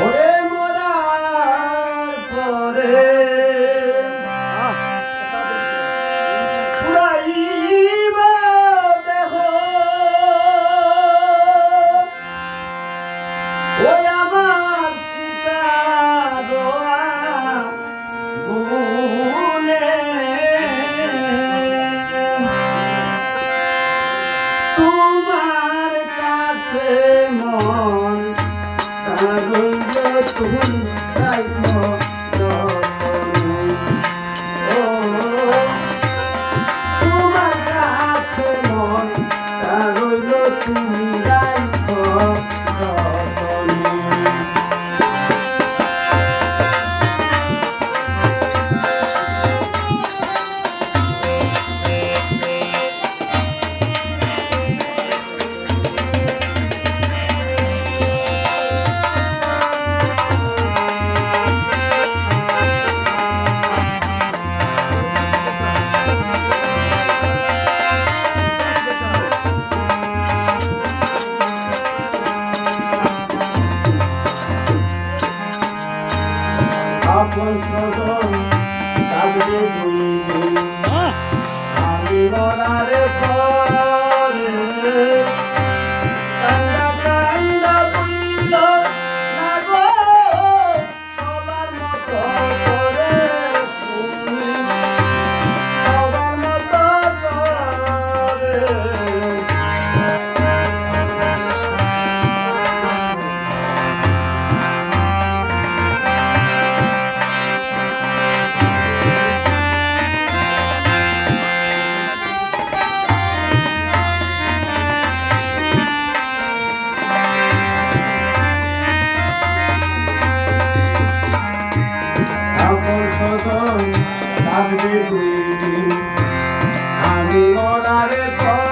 ওরে মরার পরে। ওই আমার চিতা তোমার কাছে মন আগুন যে তুমি তাই আপন সদন কাঁদবে দুই আমি মরারে পরে থাকবে আমি মরার পর